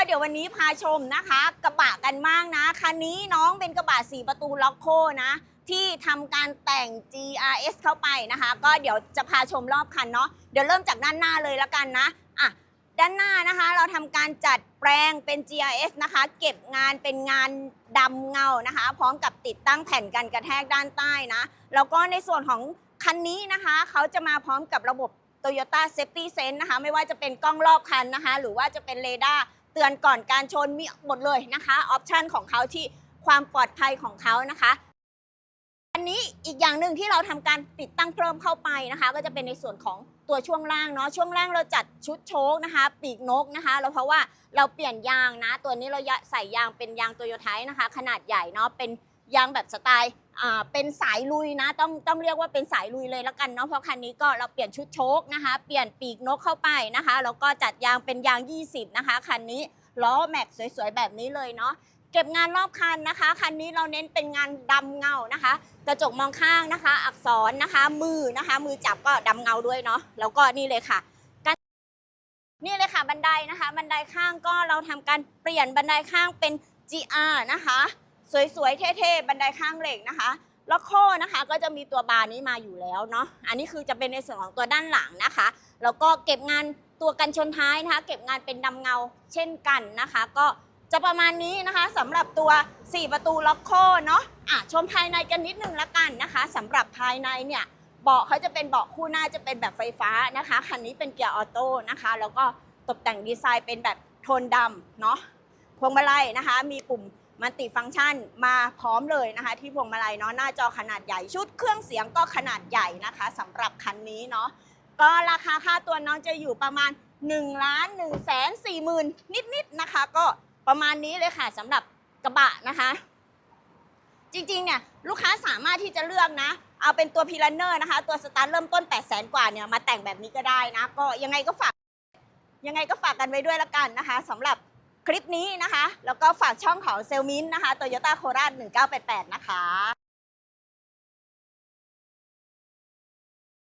ก็เดี๋ยววันนี้พาชมนะคะ กระบะกันมากนะ คันนี้น้องเป็นกระบะสีประตูล็อกโคนะ ที่ทำการแต่ง GRS เข้าไปนะคะ ก็เดี๋ยวจะพาชมรอบคันเนาะเดี๋ยวเริ่มจากด้านหน้าเลยละกันนะอะด้านหน้านะคะ เราทำการจัดแปลงเป็น GRS นะคะ เก็บงานเป็นงานดำเงานะคะ พร้อมกับติดตั้งแผ่นกันกระแทกด้านใต้นะ แล้วก็ในส่วนของคันนี้นะคะ เขาจะมาพร้อมกับระบบ Toyota Safety Sense นะคะ ไม่ว่าจะเป็นกล้องรอบคันนะคะ หรือว่าจะเป็นเรดาร์ ตือนก่อนการชนมีหมดเลยนะคะออปชันของเขาที่ความปลอดภัยของเขานะคะ อันนี้อีกอย่างหนึ่งที่เราทำการติดตั้งเพิ่มเข้าไปนะคะ ก็จะเป็นในส่วนของตัวช่วงล่างเนาะช่วงล่างเราจัดชุดโชคนะคะ ปีกนกนะคะแล้วเพราะว่าเราเปลี่ยนยางนะ ตัวนี้เราใส่ยางเป็นยางโตโยไทนะคะ ขนาดใหญ่เนาะเป็น ยางแบบสไตล์เป็นสายลุยนะต้องต้องเรียกว่าเป็นสายลุยเลยละกันเนาะเพราะคันนี้ก็เราเปลี่ยนชุดโชคนะคะ เปลี่ยนปีกนกเข้าไปนะคะแล้วก็จัดยางเป็นยาง 20 นะคะคันนี้ล้อแม็กสวยๆแบบนี้เลยเนาะเก็บงานรอบคันนะคะ คันนี้เราเน้นเป็นงานดำเงานะคะ กระจกมองข้างนะคะ อักษรนะคะ มือนะคะ มือจับก็ดำเงาด้วยเนาะแล้วก็นี่เลยค่ะนี่เลยค่ะบันไดนะคะ บันไดข้างก็เราทำการเปลี่ยนบันไดข้างเป็น GR นะคะ สวยๆ เท่ๆ บันไดข้างเหล็กนะคะ แล้วโค้นะคะก็จะมีตัวบาร์นี้มาอยู่แล้วเนาะ อันนี้คือจะเป็นในส่วนของตัวด้านหลังนะคะ แล้วก็เก็บงานตัวกันชนท้ายนะคะ เก็บงานเป็นดำเงาเช่นกันนะคะ ก็จะประมาณนี้นะคะสำหรับตัว 4 ประตูล็อกโคเนาะอะชมภายในกันนิดนึงละกันนะคะสำหรับภายในเนี่ยเบาะเขาจะเป็นเบาะคู่หน้าจะเป็นแบบไฟฟ้านะคะคันนี้เป็นเกียร์ออโต้นะคะ แล้วก็ตกแต่งดีไซน์เป็นแบบโทนดำเนาะพวงมาลัยนะคะ มีปุ่ม มัลติฟังก์ชันมาพร้อมเลยนะคะ ที่พวงมาลัยเนาะหน้าจอขนาดใหญ่ชุดเครื่องเสียงก็ขนาดใหญ่นะคะสำหรับคันนี้เนาะก็ราคาค่าตัวน้องจะอยู่ประมาณ1ล้าน1แสน4หมื่นนิดๆนะคะ ก็ประมาณนี้เลยค่ะสำหรับกระบะนะคะ จริงๆเนี่ยลูกค้าสามารถที่จะเลือกนะ เอาเป็นตัวพีลันเนอร์นะคะ ตัวสตาร์เริ่มต้น 8 0 0แสนกว่าเนี่ยมาแต่งแบบนี้ก็ได้นะ ก็ยังไงก็ฝากยังไงก็ฝากกันไว้ด้วยละกันนะคะสำหรับ ลิปนี้นะคะ แล้วก็ฝากช่องของเซลมินนะคะโตโยต้าโคราช1988 นะคะ